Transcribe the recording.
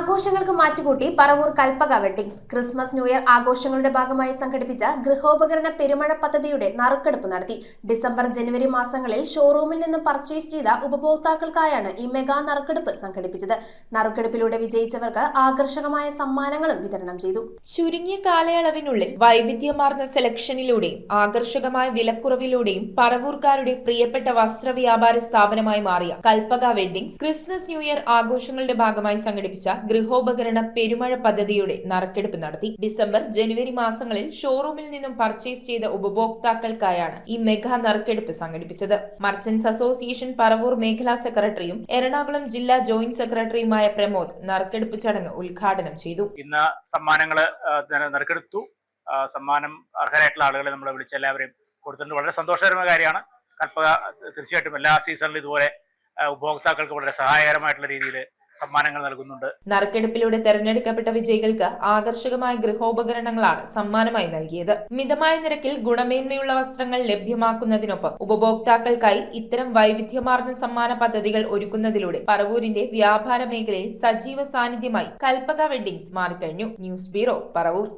ആഘോഷങ്ങൾക്ക് മാറ്റുകൂട്ടി Paravur Kalpaka weddings Christmas new year ആഘോഷങ്ങളുടെ ഭാഗമായി സംഘടിപ്പിച്ച ഗൃഹോപകരണ പെരുമഴ പദ്ധതിയുടെ നറുക്കെടുപ്പ് നടത്തി. ഡിസംബർ ജനുവരി മാസങ്ങളിൽ ഷോറൂമിൽ നിന്ന് പർച്ചേസ് ചെയ്ത ഉപഭോക്താക്കൾക്കായാണ് ഈ മെഗാ നറുക്കെടുപ്പ് സംഘടിപ്പിച്ചത്. നറുക്കെടുപ്പിലൂടെ വിജയിച്ചവർക്ക് ആകർഷകമായ സമ്മാനങ്ങളും വിതരണം ചെയ്തു. ചുരുങ്ങിയ കാലയളവിനുള്ളിൽ വൈവിധ്യമാർന്ന സെലക്ഷനിലൂടെയും ആകർഷകമായ വിലക്കുറവിലൂടെയും പറവൂർക്കാരുടെ പ്രിയപ്പെട്ട വസ്ത്ര വ്യാപാര സ്ഥാപനമായി മാറിയ Kalpaka weddings Christmas new year ആഘോഷങ്ങളുടെ ഭാഗമായി സംഘടിപ്പിച്ച ഗൃഹോപകരണ പെരുമഴ പദ്ധതിയുടെ നറുക്കെടുപ്പ് നടത്തി. ഡിസംബർ ജനുവരി മാസങ്ങളിൽ ഷോറൂമിൽ നിന്നും പർച്ചേസ് ചെയ്ത ഉപഭോക്താക്കൾക്കായാണ് ഈ മെഗാ നറുക്കെടുപ്പ് സംഘടിപ്പിച്ചത്. മർച്ചന്റ്സ് അസോസിയേഷൻ പറവൂർ മേഖലാ സെക്രട്ടറിയും എറണാകുളം ജില്ലാ ജോയിന്റ് സെക്രട്ടറിയുമായ പ്രമോദ് നറുക്കെടുപ്പ് ചടങ്ങ് ഉദ്ഘാടനം ചെയ്തു. ഇന്ന് സമ്മാനങ്ങൾ നറുക്കെടുത്തു. സമ്മാനം അർഹരായിട്ടുള്ള ആളുകളെ നമ്മൾ വിളിച്ച എല്ലാവരെയും കൊടുത്തിട്ടുണ്ട്. വളരെ സന്തോഷകരമായ കാര്യമാണ്. കൽപ്പക തീർച്ചയായിട്ടും എല്ലാ സീസണിലും ഇതുപോലെ ഉപഭോക്താക്കൾക്ക് വളരെ സഹായകരമായിട്ടുള്ള രീതിയിൽ സമ്മാനങ്ങൾ നൽകുന്നുണ്ട്. നറുക്കെടുപ്പിലൂടെ തെരഞ്ഞെടുക്കപ്പെട്ട വിജയികൾക്ക് ആകർഷകമായ ഗൃഹോപകരണങ്ങളാണ് സമ്മാനമായി നൽകിയത്. മിതമായ നിരക്കിൽ ഗുണമേന്മയുള്ള വസ്ത്രങ്ങൾ ലഭ്യമാക്കുന്നതിനൊപ്പം ഉപഭോക്താക്കൾക്കായി ഇത്തരം വൈവിധ്യമാർന്ന സമ്മാന പദ്ധതികൾ ഒരുക്കുന്നതിലൂടെ പറവൂരിന്റെ വ്യാപാര മേഖലയിൽ സജീവ സാന്നിധ്യമായി കൽപ്പക വെഡിങ്സ് മാറിക്കഴിഞ്ഞു. News bureau Paravur.